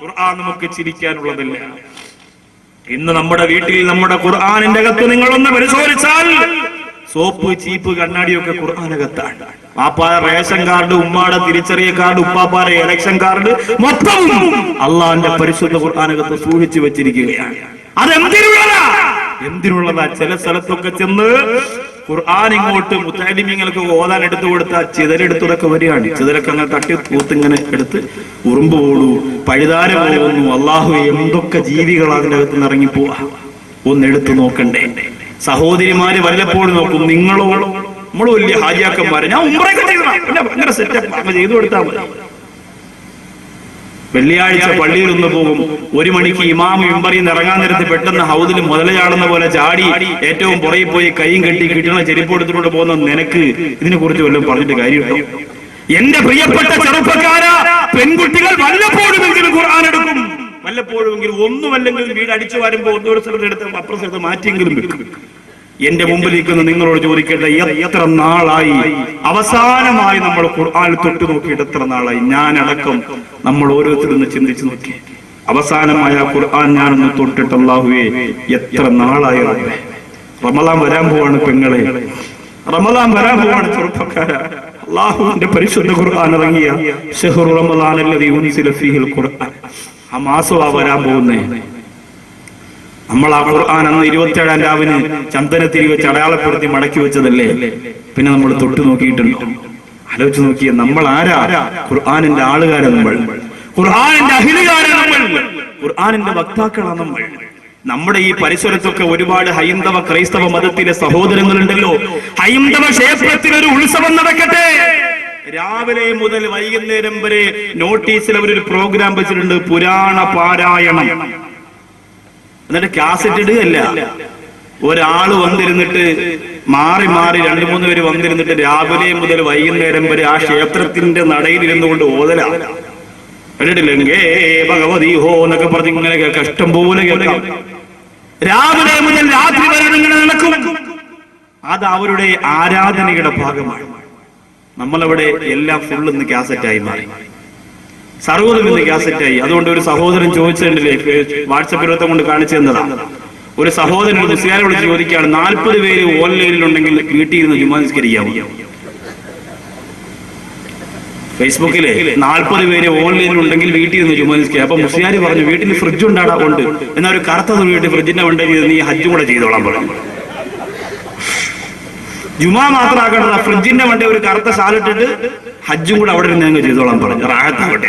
ഖുർആൻ നമുക്ക് ചിരിക്കാനുള്ളതല്ല. ഇന്ന് നമ്മുടെ വീട്ടിൽ നമ്മുടെ ഖുർആാനിന്റെ അകത്ത് നിങ്ങളൊന്ന് പരിശോധിച്ചാൽ സോപ്പ് ചീപ്പ് കണ്ണാടിയൊക്കെ ഖുർആാനകത്താണ്. പാപ്പായ റേഷൻ കാർഡ് ഉമ്മാടെ തിരിച്ചറിയ കാർഡ് ഉപ്പാപ്പാരെ ഇലക്ഷൻ കാർഡ് മൊത്തം അള്ളാന്റെ പരിശുദ്ധ ഖുർആാനകത്ത് സൂക്ഷിച്ചു വെച്ചിരിക്കുകയാണ്. അതെന്തിനുള്ളതാ? എന്തിനുള്ളതാ? ചില സ്ഥലത്തൊക്കെ ചെന്ന് ഖുർആൻ ഇങ്ങോട്ട് മുത്താലിമിങ്ങൾക്ക് ഓതാൻ എടുത്തു കൊടുത്ത ചിതരെടുത്തതൊക്കെ വരികയാണ്. ചിതലൊക്കെ അങ്ങനെ തട്ടി കൂത്തിങ്ങനെ എടുത്ത് ഉറുമ്പ് പോടൂ പഴുതാര പോകുന്നു അള്ളാഹു എന്തൊക്കെ ജീവികൾ അകത്ത് നിന്ന് ഇറങ്ങിപ്പോവാ ഒന്ന് എടുത്തു നോക്കണ്ടേ. സഹോദരിമാര് വല്ലപ്പോഴും നോക്കും നിങ്ങളോ നമ്മൾ വലിയ ഹാജിയാക്കന്മാരെ ഞാൻ ഉമ്രയൊക്കെ ചെയ്തതാ പിന്നെ ഭയങ്കര സെറ്റപ്പ് ചെയ്തു കൊടുത്താൽ മതി. വെള്ളിയാഴ്ച പള്ളിയിൽ ഒന്ന് പോകും. ഒരു മണിക്ക് ഇമാം ഇമ്പറിയിൽ നിന്ന് ഇറങ്ങാൻ നേരത്ത് പെട്ടെന്ന് ഹൗദിൽ മുതലയാടുന്ന പോലെ ചാടി ഏറ്റവും പുറകിൽ പോയി കൈയും കെട്ടി കിട്ടുന്ന ചെരുപ്പ് എടുത്തുകൊണ്ട് പോകുന്ന നിനക്ക് ഇതിനെ കുറിച്ച് വല്ലതും പറഞ്ഞിട്ട് കാര്യമുണ്ടോ? എന്റെ പ്രിയപ്പെട്ട ചെറുപ്പക്കാര പെൺകുട്ടികൾ വല്ലപ്പോഴുമെങ്കിലും ഖുർആൻ എടുക്കും. വല്ലപ്പോഴുമെങ്കിലും ഒന്നുമല്ലെങ്കിലും വീട് അടിച്ചു വരുമ്പോൾ ഒന്നൊരു സ്ഥലത്ത് എടുത്ത് അപ്പുറം സ്ഥലത്ത് മാറ്റിയെങ്കിലും വെക്കും. എന്റെ മുമ്പിൽ നിൽക്കുന്ന നിങ്ങളോട് ചോദിക്കട്ടെ എത്ര നാളായി? അവസാനമായി നമ്മൾ ഖുർആൻ തൊട്ട് നോക്കിയിട്ട് എത്ര നാളായി? ഞാൻ അടക്കം നമ്മൾ ഓരോരുത്തരും ചിന്തിച്ചു നോക്കി. അവസാനമായ ഖുർആൻ ഞാനൊന്ന് തൊട്ടിട്ട് അല്ലാഹുവേ എത്ര നാളായി റബ്ബേ. റമദാൻ വരാൻ പോവാണ് പെങ്ങളെ. റമലാൻ വരാൻ പോവാണ് ചെറുപ്പക്കാര. അള്ളാഹുവിന്റെ പരിശുദ്ധ ഖുർആൻ ഇറങ്ങിയ ഷെഹുർ റമലാൻ ഫീഹിൽ ഖുർആൻ. ആ മാസമാ വരാൻ പോകുന്നേ. നമ്മൾ ആ ഖുർആൻ അന്ന് ഇരുപത്തിയേഴാം രാവിന് ചന്ദനത്തിരി വെച്ച് അടയാളപ്പെടുത്തി മടക്കി വെച്ചതല്ലേ? പിന്നെ നമ്മൾ തൊട്ടു നോക്കിയിട്ടുണ്ടോ? ആലോചിച്ച് നോക്കിയ നമ്മൾ ആരാ ഖുർആാനിന്റെ ആളുകാരെ നമ്മൾ. ഖുർആാനിന്റെ നമ്മൾ. ഖുർആാനിന്റെ വക്താക്കളാണ് നമ്മൾ. നമ്മുടെ ഈ പരിസരത്തൊക്കെ ഒരുപാട് ഹൈന്ദവ ക്രൈസ്തവ മതത്തിലെ സഹോദരങ്ങളുണ്ടല്ലോ. ഹൈന്ദവ ക്ഷേത്രത്തിൽ ഒരു ഉത്സവം നടക്കട്ടെ. രാവിലെ മുതൽ വൈകുന്നേരം വരെ നോട്ടീസിൽ അവരൊരു പ്രോഗ്രാം വെച്ചിട്ടുണ്ട് പുരാണ പാരായണം. എന്നിട്ട് കാസറ്റ് ഇടുകയല്ല. ഒരാൾ വന്നിരുന്നിട്ട് മാറി മാറി രണ്ടു മൂന്ന് പേര് വന്നിരുന്നിട്ട് രാവിലെ മുതൽ വൈകുന്നേരം വരെ ആ ക്ഷേത്രത്തിന്റെ നടയിൽ കൊണ്ട് ഓതല. കേട്ടിട്ടില്ലേ? ഭഗവതി ഹോ എന്നൊക്കെ പറഞ്ഞ് ഇങ്ങനെ ഇഷ്ടം പോലെ കേൾക്കാം. രാവിലെ മുതൽ രാത്രി വരെ നടക്കും. അത് അവരുടെ ആരാധനയുടെ ഭാഗമാണ്. നമ്മളവിടെ എല്ലാം ഫുള്ള് ഇന്ന് കാസറ്റായി മാറി. സർവതും ഇന്ന് ആയി അതുകൊണ്ട് ഒരു സഹോദരൻ ചോദിച്ചതിന്റെ വാട്സപ്പ് ഇരുപത്തെ കൊണ്ട് കാണിച്ചു തന്നതാണ് ഒരു സഹോദരൻ ഒരു മുസ്ലിയാരെ വിളിച്ച് ചോദിക്കുകയാണ് നാൽപ്പത് പേര് ഓൺലൈനിൽ ഉണ്ടെങ്കിൽ വീട്ടിൽ ഇരുന്ന് ജുമാനിസ്കരിക്കാമോ ഫേസ്ബുക്കിലെ നാൽപ്പത് പേര് ഓൺലൈനിൽ ഉണ്ടെങ്കിൽ വീട്ടിൽ നിന്ന് ജുമാനിസ്കരിക്കാം അപ്പൊ മുസ്ലിയാർ പറഞ്ഞു വീട്ടിൽ ഫ്രിഡ്ജ് ഉണ്ടാടാ ഉണ്ട് എന്നാൽ ഒരു കറുത്ത വീട്ടിൽ ഫ്രിഡ്ജിന്റെ ഉണ്ടെങ്കിൽ നീ ഹജ്ജ് കൂടെ ചെയ്തോളാം പറഞ്ഞു. ജുമാ മാത്രമാക്കണ്ട ഫ്രിഡ്ജിന്റെ വണ്ടി ഒരു കറുത്ത സാലിട്ടിട്ട് ഹജ്ജും കൂടെ അവിടെ ഇരുന്ന് ഞങ്ങൾ ചെയ്തോളാൻ പറഞ്ഞു. റാഹത്താവട്ടെ.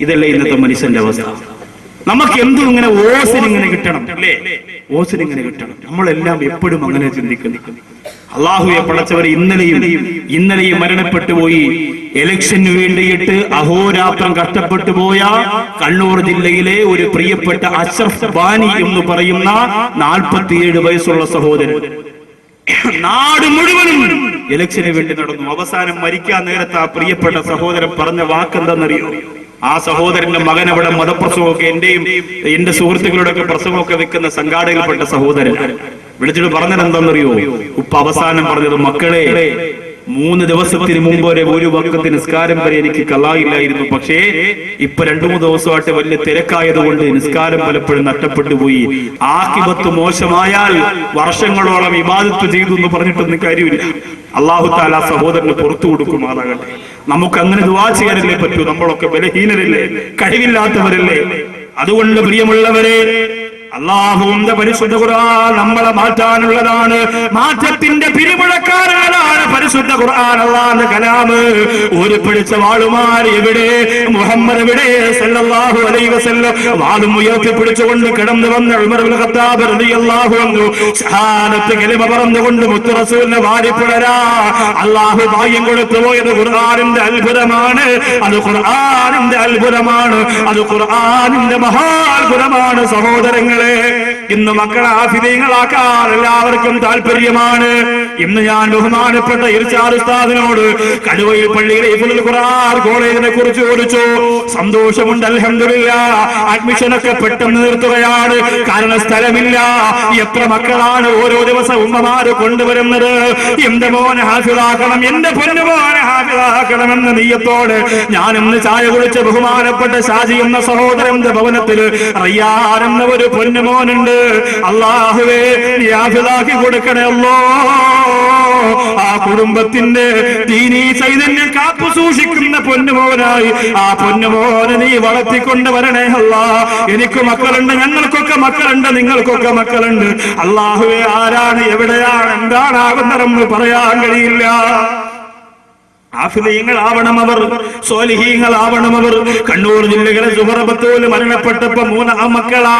ഇതല്ലേ ഇന്നത്തെ മനുഷ്യന്റെ അവസ്ഥ. നമുക്ക് എന്തും ഇങ്ങനെ ഓസിന് ഇങ്ങനെ കിട്ടണം അല്ലേ? ഓസിന് ഇങ്ങനെ കിട്ടണം. നമ്മളെല്ലാം എപ്പോഴും അങ്ങനെ ചിന്തിക്കുന്നു. അള്ളാഹുയെ പടച്ചവർ ഇന്നലെയും ഇന്നലെയും മരണപ്പെട്ടു പോയി. എലക്ഷന് വേണ്ടിയിട്ട് അഹോരാത്രം കഷ്ടപ്പെട്ടു പോയ കണ്ണൂർ ജില്ലയിലെ ഒരു പ്രിയപ്പെട്ട അഷ്റഫ് ബാനി എന്ന് പറയുന്ന നാൽപ്പത്തിയേഴ് വയസ്സുള്ള സഹോദരൻ. നാട് മുഴുവനും ഇലക്ഷന് വേണ്ടി നടന്നു. അവസാനം മരിക്കാൻ നേരത്ത് ആ പ്രിയപ്പെട്ട സഹോദരൻ പറഞ്ഞ വാക്കെന്തെന്നറിയോ? ആ സഹോദരന്റെ മകൻ അവിടെ മതപ്രസവമൊക്കെ എന്റെയും എന്റെ സുഹൃത്തുക്കളുടെ ഒക്കെ പ്രസവമൊക്കെ വെക്കുന്ന സംഘാടകയിൽപ്പെട്ട സഹോദരൻ. വിളിച്ചിട്ട് പറഞ്ഞത് എന്താണെന്നറിയോ ഉപ്പ അവസാനം പറഞ്ഞത് മക്കളെ മൂന്ന് ദിവസത്തിന് മുമ്പ് വരെ ഒരു വക്കത്ത് നിസ്കാരം വരെ എനിക്ക് കലായില്ലായിരുന്നു പക്ഷേ ഇപ്പൊ രണ്ടു മൂന്ന് ദിവസമായിട്ട് വലിയ തിരക്കായതുകൊണ്ട് നിസ്കാരം പലപ്പോഴും നഷ്ടപ്പെട്ടു പോയി. ആക്കിപത്ത് മോശമായാൽ വർഷങ്ങളോളം ഇബാദത്ത് ചെയ്തു എന്ന് പറഞ്ഞിട്ടൊന്നും കാര്യമില്ല. അള്ളാഹു താല സഹോദരന് പുറത്തു കൊടുക്കുമാറാകട്ടെ നമുക്ക് അങ്ങനെ ദുവാ ചെയ്യാനല്ലേ പറ്റൂ? നമ്മളൊക്കെ ബലഹീനരല്ലേ? കഴിവില്ലാത്തവരല്ലേ? അതുകൊണ്ട് പ്രിയമുള്ളവരെ അള്ളാഹുവിന്റെ പരിശുദ്ധ നമ്മളെ മാറ്റാനുള്ളതാണ്. മാറ്റത്തിന്റെ പിരിമുഴക്കാരാണ് പരിശുദ്ധ അള്ളാന്റെ കലാമ് ഒരു പിടിച്ച വാളുമാർ എവിടെ മുഹമ്മദ് എവിടെ സല്ലല്ലാഹു അലൈഹി വസല്ലം വാളും ഉയർത്തി പിടിച്ചുകൊണ്ട് കിടന്നു വന്ന ഉമർ ഇബ്നു ഖത്താബ് റളിയല്ലാഹു അൻഹു ഷഹാദത്ത് കലിമ പറഞ്ഞുകൊണ്ട് മുത്തു റസൂലിനെ വാരിപ്പിടരാ അള്ളാഹു ഭാഗ്യം കൊടുത്തു പോയത് ഖുർആനിന്റെ അത്ഭുതമാണ്. അത് ഖുർആനിന്റെ അത്ഭുതമാണ്. അത് ഖുർആനിന്റെ മഹാത്ഭുതമാണ് സഹോദരങ്ങളെ. ഇന്ന് മക്കളെ ആഫിദീങ്ങളാക്കാൻ എല്ലാവർക്കും താല്പര്യമാണ് ഇന്ന് ഞാൻ ബഹുമാനപ്പെട്ട ഇർഷാദ് ഉസ്താദിനോട് കടുവയിൽ പള്ളിയിലെ കോളേജിനെ കുറിച്ച് ചോദിച്ചു. സന്തോഷമുണ്ട് അലഹമില്ല അഡ്മിഷൻ ഒക്കെ പെട്ടെന്ന് നിർത്തുകയാണ്. കാരണം സ്ഥലമില്ല. എത്ര മക്കളാണ് ഓരോ ദിവസം ഉമ്മമാര് കൊണ്ടുവരുന്നത്? എന്റെ മോനെ ഹാഫിളാക്കണം എന്റെ പൊന്നു മോനെ ഹാഫിളാക്കണമെന്ന നീയത്തോട് ഞാൻ ഇന്ന് ചായ കുടിച്ച് ബഹുമാനപ്പെട്ട ഷാജി എന്ന സഹോദരന്റെ ഭവനത്തിൽ റയ്യാൻ എന്ന ഒരു പൊന്നുമോനുണ്ട് അള്ളാഹുവേ യാഫിലാക്കി കൊടുക്കണല്ലോ ആ കുടുംബത്തിന്റെ തീനീ ചൈതന്യം കാത്തു സൂക്ഷിക്കുന്ന പൊന്നുമോനായി ആ പൊന്നുമോനെ നീ വളർത്തിക്കൊണ്ട് വരണേ അല്ല എനിക്ക് മക്കളുണ്ട് ഞങ്ങൾക്കൊക്കെ മക്കളുണ്ട് നിങ്ങൾക്കൊക്കെ മക്കളുണ്ട്. അള്ളാഹുവെ ആരാണ് എവിടെയാണ് എന്താണ് എന്താണാകുന്നതെന്ന് പറയാൻ കഴിയില്ല. ആഫിദീങ്ങളാവണം അവർ സോലിഹീങ്ങളാവണം അവർ കണ്ണൂർ ജില്ലയിലെ സുഹറബത്തോൽ മരണപ്പെട്ടപ്പോ മൂന്നാം മക്കളാ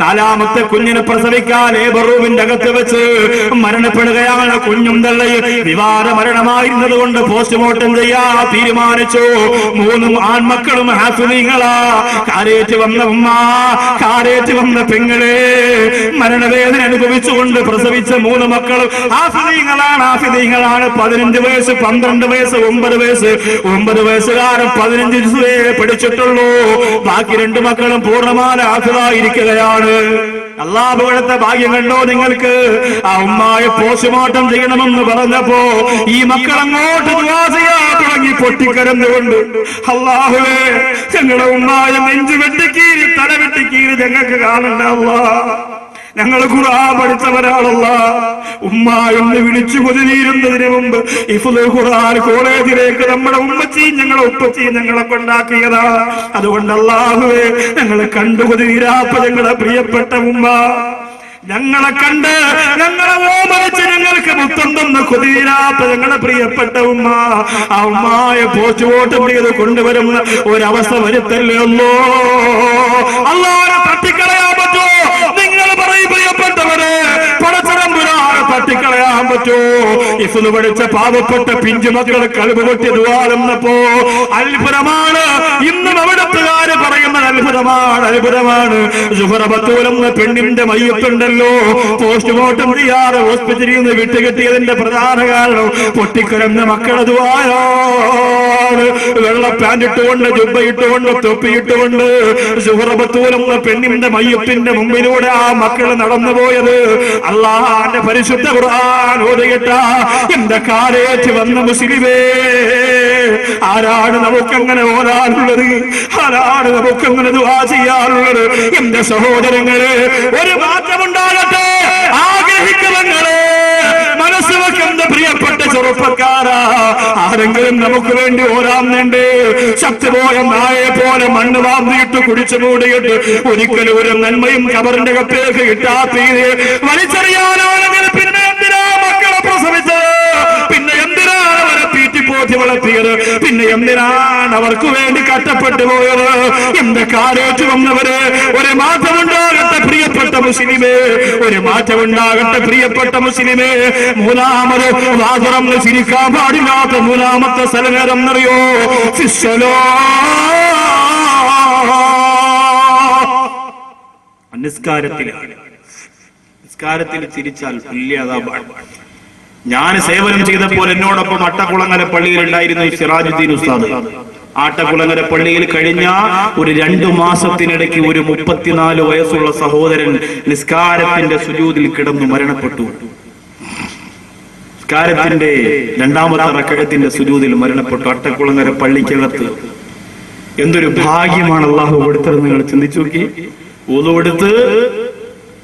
നാലാമത്തെ കുഞ്ഞിനെ പ്രസവിക്കാൻ ഏബറൂവിന്റെ അകത്ത് വെച്ച് മരണപ്പെടുകയാണ് കുഞ്ഞും തള്ളയും. വിവാഹ മരണമായിരുന്നത് കൊണ്ട് പോസ്റ്റ്മോർട്ടം ചെയ്യാ തീരുമാനിച്ചു. മൂന്നും ആൺമക്കളും ഹാഫിദീങ്ങളാ കാരേറ്റ് വന്ന ഉമ്മ കാരേറ്റ് വന്ന പെങ്ങളെ മരണവേദന അനുഭവിച്ചുകൊണ്ട് പ്രസവിച്ച മൂന്ന് മക്കളും ഹാഫിദീങ്ങളാണ് ഹാഫിദീങ്ങളാണ് പതിനഞ്ച് വയസ്സ് പന്ത്രണ്ട് വയസ്സ് ഒമ്പത് വയസ്സ് ഒമ്പത് വയസ്സുകാരൻ പതിനഞ്ച് ദിവസമേ പഠിച്ചിട്ടുള്ളൂ. ബാക്കി രണ്ടു മക്കളും പൂർണമായ ആഫിദായിരിക്കുകയാണ് അള്ളാഹുവിടുത്തെ ഭാഗ്യം കണ്ടോ നിങ്ങൾക്ക്? ആ ഉമ്മായ പോസ്റ്റ്മോർട്ടം ചെയ്യണമെന്ന് പറഞ്ഞപ്പോ ഈ മക്കൾ അങ്ങോട്ട് തുടങ്ങി പൊട്ടിക്കരന്നുകൊണ്ട് അള്ളാഹുവേ ഞങ്ങളുടെ ഉമ്മായ നെഞ്ചു വെട്ടിക്കീരി തല വെട്ടിക്കീരി ഞങ്ങൾക്ക് കാണണ്ട അല്ലാ ഞങ്ങൾ ഖുർആൻ പഠിച്ചവരാളല്ല ഉമ്മ എന്ന് വിളിച്ചു കുതിരിയിരുന്നതിന് മുമ്പ് ഇഫുൽ ഖുറാൻ കോളേജിലേക്ക് നമ്മുടെ ഉമ്മച്ചിയും ഞങ്ങളെ ഉപ്പച്ചിയും ഞങ്ങളെ കൊണ്ടാക്കിയതാ. അതുകൊണ്ടല്ലാഹുവേ ഞങ്ങൾ കണ്ടു കുതിരാപ്പ ഞങ്ങളുടെ പ്രിയപ്പെട്ട ഉമ്മ. ഞങ്ങളെ കണ്ട് ഞങ്ങളെ ഓമനിച്ച് ഞങ്ങൾക്ക് മുത്തുണ്ടെന്ന് കുതിരാത്ത ഞങ്ങളുടെ പ്രിയപ്പെട്ട ഉമ്മ. ആ ഉമ്മായ പോസ്റ്റ് വോട്ട് ചെയ്ത് കൊണ്ടുവരുന്ന ഒരവസ്ഥ വരുത്തല്ലേ അല്ലോ അല്ലാതെ നിങ്ങൾ പറയും പ്രിയപ്പെട്ടവരെ പടച്ചതമ്പുരാനെ തട്ടിക്കളയാൻ പറ്റൂ. ഇസുന്ന് പഠിച്ച പാവപ്പെട്ട പിഞ്ചു മക്കൾ കഴിവ് പൊട്ടി ദ്വാരന്നപ്പോ അത്ഭുതമാണ്. ഇന്നും പറയുന്നത് അത്ഭുതമാണ് അത്ഭുതമാണ്. സുഹറബത്തൂലെന്ന പെണ്ണിന്റെ മയ്യത്തുണ്ടല്ലോ പോസ്റ്റ്മോർട്ടം ചെയ്യാറ് ഹോസ്പിറ്റലിൽ നിന്ന് വിട്ടുകിട്ടിയതിന്റെ പ്രധാന കാരണം പൊട്ടിക്കരന്ന മക്കളെ വെള്ള പാന്റ് ഇട്ടുകൊണ്ട് ജുബ്ബ ഇട്ടുകൊണ്ട് തൊപ്പിയിട്ടുകൊണ്ട് സുഹറബത്തൂലെന്ന പെണ്ണിന്റെ മയ്യപ്പിന്റെ മുമ്പിലൂടെ ആ മക്കൾ നടന്നു പോയത്. അള്ളാഹാന്റെ പരിശുദ്ധ ഖുർആൻ ഓതുകെട്ട എന്റെ കാലേറ്റ് വന്ന മുസ്ലിമേ ആരാണ് നമുക്കങ്ങനെ ഓരാനുള്ളത് ആരാണ് നമുക്കങ്ങനെ ദുവാ ചെയ്യാനുള്ളത്? എന്റെ സഹോദരങ്ങളെ ഒരു മാറ്റമുണ്ടാകട്ടെ. ആഗ്രഹിക്കുന്നങ്ങളെ മനസ്സ് വെക്കുന്ന പ്രിയപ്പെട്ട ചെറുപ്പക്കാരാ ആരെങ്കിലും നമുക്ക് വേണ്ടി ഓരാന്നുണ്ട് ശക്തിപോയ നായെ പോലെ മണ്ണ് വാന്തിയിട്ട് കുടിച്ചു മൂടിയിട്ട് ഒരിക്കലും ഒരു നന്മയും കബറിന്റെ കപ്പേക്ക് കിട്ടാത്ത വലിച്ചെറിയാനാണെങ്കിൽ പിന്നെ എന്തിനാ മക്കളെ പ്രസവിച്ചത് പിന്നെ എന്തിനാണ് അവരെ തീറ്റിപ്പോറ്റി വളർത്തിയത്. പിന്നെ എന്തിനാണ് അവർക്ക് വേണ്ടി കഷ്ടപ്പെട്ടു പോയത്? എന്റെ കാലേറ്റ് വന്നവര്? ഒരു മാറ്റമുണ്ടാകട്ടെ പ്രിയപ്പെട്ട മുസ്ലിമേ. ഒരു മാറ്റമുണ്ടാകട്ടെ പ്രിയപ്പെട്ട മുസ്ലിമേ. മൂന്നാമത് വാതുറം ചിരിക്കാൻ പാടില്ലാത്ത മൂന്നാമത്തെ സ്ഥലനേരം എന്നറിയോ ഫിസ്സലോ. നിസ്കാരത്തിലാണ്. നിസ്കാരത്തിൽ തിരിച്ചാൽ വലിയ അതാപാണ് ഞാൻ സേവനം ചെയ്തപ്പോൾ എന്നോടൊപ്പം അട്ടക്കുളങ്ങര പള്ളിയിൽ ഉണ്ടായിരുന്ന സിറാജുദ്ദീൻ ഉസ്താദ്. ആട്ടക്കുളങ്ങര പള്ളിയിൽ കഴിഞ്ഞ ഒരു രണ്ടു മാസത്തിനിടയ്ക്ക് ഒരു മുപ്പത്തിനാല് വയസ്സുള്ള സഹോദരൻ നിസ്കാരത്തിന്റെ സുജൂതിൽ കിടന്നു മരണപ്പെട്ടു. നിസ്കാരത്തിന്റെ രണ്ടാമത്തെ റക്കഴത്തിന്റെ സുജൂതിൽ മരണപ്പെട്ടു അട്ടക്കുളങ്ങര പള്ളിക്കകത്ത്. എന്തൊരു ഭാഗ്യമാണ് അള്ളാഹു കൊടുത്തത് നിങ്ങൾ ചിന്തിച്ചു നോക്കി. ഊതുകൊടുത്ത്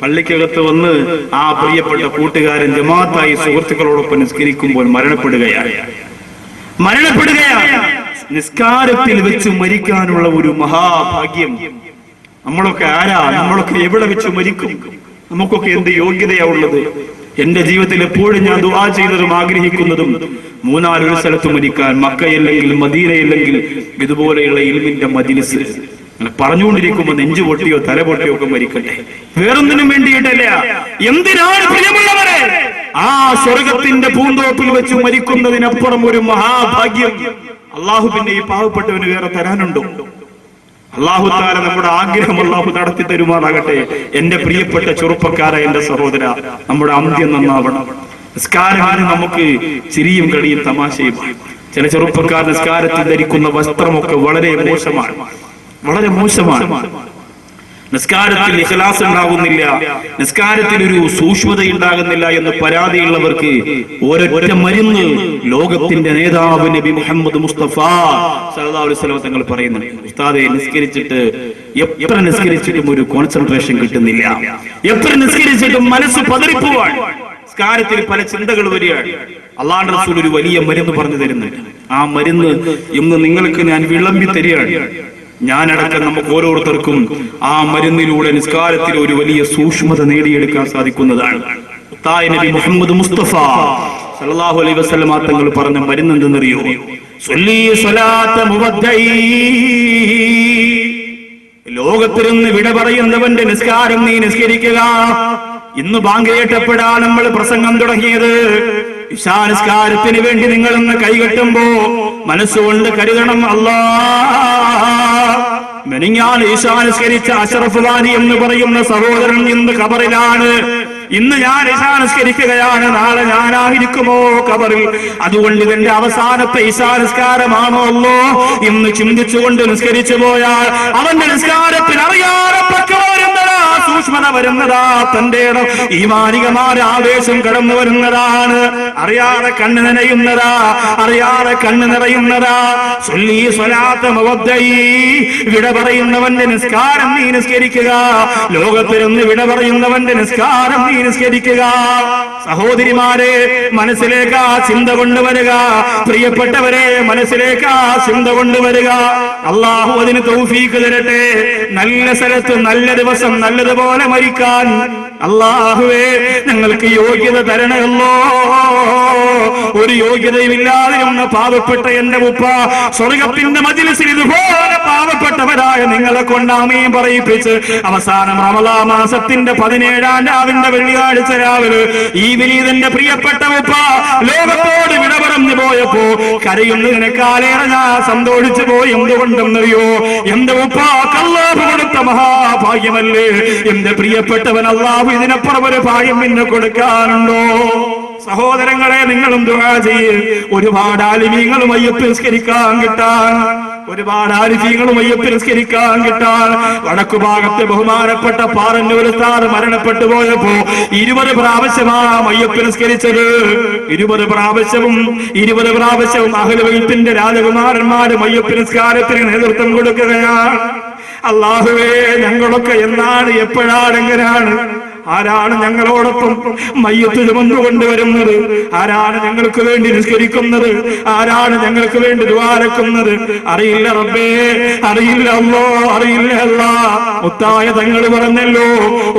പള്ളിക്കകത്ത് വന്ന് ആ പ്രിയപ്പെട്ട കൂട്ടുകാരൻ ജമാഅത്തായി സുഹൃത്തുക്കളോടൊപ്പം നിസ്കരിക്കുമ്പോൾ മരണപ്പെടുകയാണ്. മരണപ്പെടുകയാണ്. നിസ്കാരത്തിൽ വെച്ച് മരിക്കാനുള്ള ഒരു മഹാഭാഗ്യം. നമ്മളൊക്കെ ആരാ? നമ്മളൊക്കെ എവിടെ വെച്ച് മരിക്കും? നമുക്കൊക്കെ എന്ത് യോഗ്യതയാ ഉള്ളത്? എന്റെ ജീവിതത്തിൽ എപ്പോഴും ഞാൻ ദുആ ചെയ്യുന്നതും ആഗ്രഹിക്കുന്നതും മൂന്നാലൊരു സ്ഥലത്ത് മരിക്കാൻ മക്കയില്ലെങ്കിൽ മദീനയില്ലെങ്കിൽ ഇതുപോലെയുള്ള ഇൽമിന്റെ മജിലിസ്. അങ്ങനെ പറഞ്ഞുകൊണ്ടിരിക്കുമ്പോ നെഞ്ചു പൊട്ടിയോ തല പൊട്ടിയോ ഒക്കെ മരിക്കട്ടെ. വേറൊന്നിനും വേണ്ടിയിട്ടല്ല. എന്തിനാണ് പ്രിയമുള്ളവരെ? ആ സ്വർഗത്തിന്റെ പൂന്തോപ്പിൽ വെച്ച് മരിക്കുന്നതിനപ്പുറം ഒരു മഹാഭാഗ്യം അള്ളാഹു പിന്നെ ഈ പാവപ്പെട്ടവന് വേറെ തരാനുണ്ടോ? അള്ളാഹു താല നമ്മുടെ ആഗ്രഹം അള്ളാഹു നടത്തി തരുമാറാകട്ടെ. എന്റെ പ്രിയപ്പെട്ട ചെറുപ്പക്കാര എന്റെ സഹോദര നമ്മുടെ അന്ത്യം നന്നാവണം. നിസ്കാരമാണ് നമുക്ക് ചിരിയും കളിയും തമാശയും ചില ചെറുപ്പക്കാർ നിസ്കാരത്തിൽ ധരിക്കുന്ന വസ്ത്രമൊക്കെ വളരെ മോശമാണ്. വളരെ മോശമാണ്. നിസ്കാരത്തിൽ ഇഖലാസ് ഉണ്ടാകുന്നില്ല നിസ്കാരത്തിൽ ഒരു സൂക്ഷ്മത ഉണ്ടാകുന്നില്ല എന്ന് പരാതിയുള്ളവർക്ക് ഒരൊറ്റ മരുന്ന് ലോകത്തിന്റെ നേതാവ് നബി മുഹമ്മദ് മുസ്തഫ വസല്ലം തങ്ങൾ പറയുന്നുണ്ട് ഉസ്താദെ നിസ്കരിച്ചിട്ട് എത്ര നിസ്കരിച്ചിട്ടും ഒരു കോൺസെൻട്രേഷൻ കിട്ടുന്നില്ല. എത്ര നിസ്കരിച്ചിട്ടും മനസ്സ് പതറിപ്പോവാണ് നിസ്കാരത്തിൽ പല ചിന്തകൾ വരികയാണ്. അള്ളാഹ് റസൂൽ ഒരു വലിയ മരുന്ന് പറഞ്ഞു തരുന്നുണ്ട് ആ മരുന്ന് ഇന്ന് നിങ്ങൾക്ക് ഞാൻ വിളമ്പി തരികയാണ്. ഞാനടക്കം നമുക്ക് ഓരോരുത്തർക്കും ആ മരുന്നിലൂടെ നിസ്കാരത്തിൽ ഒരു വലിയ സൂക്ഷ്മത നേടിയെടുക്കാൻ സാധിക്കുന്നതാണ്. നബി മുഹമ്മദ് മുസ്തഫ സല്ലല്ലാഹു അലൈഹി വസല്ലമ തങ്ങൾ പറഞ്ഞ മരുന്ന് എന്തെന്നറിയോ മുവദ്ദഈ. ലോകത്തിരുന്ന് വിട പറയുന്നവന്റെ നിസ്കാരം നീ നിസ്കരിക്കുക. ഇന്ന് ബാങ്ക് കേട്ടപ്പെടാ നമ്മൾ പ്രസംഗം തുടങ്ങിയത്. ഇശാ നിസ്കാരത്തിന് വേണ്ടി നിങ്ങൾ ഇന്ന് കൈകെട്ടുമ്പോ മനസ്സുകൊണ്ട് കരുതണം അല്ലാ. മെനിഞ്ഞാൽ ഈശാനുസ്കരിച്ച അഷറഫ് വാനി എന്ന് പറയുന്ന സഹോദരൻ ഇന്ന് ഖബറിലാണ്. ഇന്ന് ഞാൻ ഇശാനസ്കരിക്കുകയാണ് നാളെ ഞാനായിരിക്കുമോ കബറിൽ അതുകൊണ്ട് ഇതിന്റെ അവസാനത്തെ ഇശാനസ്കാരമാണോ അല്ലോ? ഇന്ന് ചിന്തിച്ചുകൊണ്ട് നിസ്കരിച്ചു പോയാൽ അവന്റെ നിസ്കാരത്തിൽ അറിയാതെ സൂക്ഷ്മത വരുന്നതാ തന്റെ ഇടം. ഈ ആവേശം കടന്നു വരുന്നതാണ്. അറിയാതെ കണ്ണു നനയുന്നതാ അറിയാതെ കണ്ണു നിറയുന്നതാ. ചൊല്ലി സ്വലാത്ത. വിട പറയുന്നവന്റെ നിസ്കാരം നീ നിസ്കരിക്കുക. ലോകത്തിരുന്ന് വിട പറയുന്നവന്റെ നിസ്കാരം നീ നിസ്കരിക്കുക. സഹോദരിമാരെ മനസ്സിലേക്ക് ആ ചിന്ത കൊണ്ടുവരിക. പ്രിയപ്പെട്ടവരെ മനസ്സിലേക്ക് ആ ചിന്ത കൊണ്ടുവരിക. അള്ളാഹു അതിന് തൗഫീക്ക് തരട്ടെ. നല്ല സ്ഥലത്ത് നല്ല ദിവസം നല്ലതുപോലെ മരിക്കാൻ അള്ളാഹുവേ ഞങ്ങൾക്ക് യോഗ്യത തരണമല്ലോ. ഒരു യോഗ്യതയുമില്ലാതിരുന്ന പാവപ്പെട്ട എന്റെ ഉപ്പ സ്വർഗത്തിന്റെ മജിലിസിൽ ഇതുപോലെ പാവപ്പെട്ടവരായ നിങ്ങളെ കൊണ്ടാമയും പറയിപ്പിച്ച് അവസാനം റമലാ മാസത്തിന്റെ പതിനേഴാം രാവിന്റെ വെള്ളിയാഴ്ച രാവിലെ ഈ വിനീതന്റെ പ്രിയപ്പെട്ട ഉപ്പ ലോകത്തോട് വിടപറന്നു പോയപ്പോ കരയുന്നതിനെ കാലേറെ ഞാൻ സന്തോഷിച്ചു പോയി. എന്തുകൊണ്ടെന്നറിയോ? എന്റെ ഉപ്പ കല്ലാഹ് കൊടുത്ത മഹാഭാഗ്യമല്ലേ. എന്റെ പ്രിയപ്പെട്ടവൻ അള്ളാഹു ഇതിനപ്പുറം ഒരു ഭാഗ്യം പിന്നെ കൊടുക്കാനുണ്ടോ സഹോദരങ്ങളെ നിങ്ങളും ദുആ ചെയ്യ്. ഒരുപാട് ആലിമീങ്ങളും അയ്യപ്പ് നിസ്കരിക്കാൻ കിട്ടാൻ. ഒരുപാട് ആലിമീങ്ങളും അയ്യപ്പിരസ്കരിക്കാൻ കിട്ടാൻ. വടക്കു ഭാഗത്തെ ബഹുമാനപ്പെട്ട പാറന്നൂർ സ്ഥാർ മരണപ്പെട്ടു പോയപ്പോ ഇരുപത് പ്രാവശ്യമാണ് അയ്യപ്പ് നിസ്കരിച്ചത്. ഇരുപത് പ്രാവശ്യവും ഇരുപത് പ്രാവശ്യവും അഹ്ലുവൈത്തിന്റെ രാജകുമാരന്മാരും അയ്യപ്പ് നിസ്കാരത്തിന് നേതൃത്വം കൊടുക്കുകയാണ്. അള്ളാഹുവേ ഞങ്ങളൊക്കെ എന്നാണ് എപ്പോഴാണ് എങ്ങനെയാണ് ആരാണ് ഞങ്ങളോടൊപ്പം മയ്യത്ത് ചുമന്നു കൊണ്ടുവരുന്നത് ആരാണ് ഞങ്ങൾക്ക് വേണ്ടി നിസ്കരിക്കുന്നത്? ആരാണ് ഞങ്ങൾക്ക് വേണ്ടി ദ്വാരക്കുന്നത് അറിയില്ല റബ്ബേ അറിയില്ല അല്ലോ അറിയില്ല അല്ല. മുത്തായ തങ്ങൾ പറഞ്ഞല്ലോ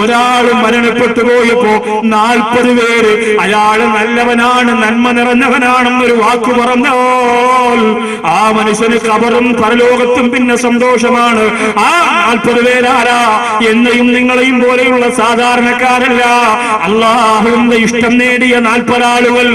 ഒരാൾ മരണപ്പെട്ടു പോയപ്പോ നാൽപ്പത് പേര് അയാൾ നല്ലവനാണ് നന്മ നിറഞ്ഞവനാണെന്നൊരു വാക്ക് പറഞ്ഞോ ആ മനുഷ്യന് കബറും പരലോകത്തും പിന്നെ സന്തോഷമാണ്. ആ നാൽപ്പത് പേരാരാ? എന്നെയും നിങ്ങളെയും പോലെയുള്ള സാധാരണക്കാരല്ല അള്ളാഹുവിന്റെ ഇഷ്ടം നേടിയ നാൽപ്പത് ആളുകൾ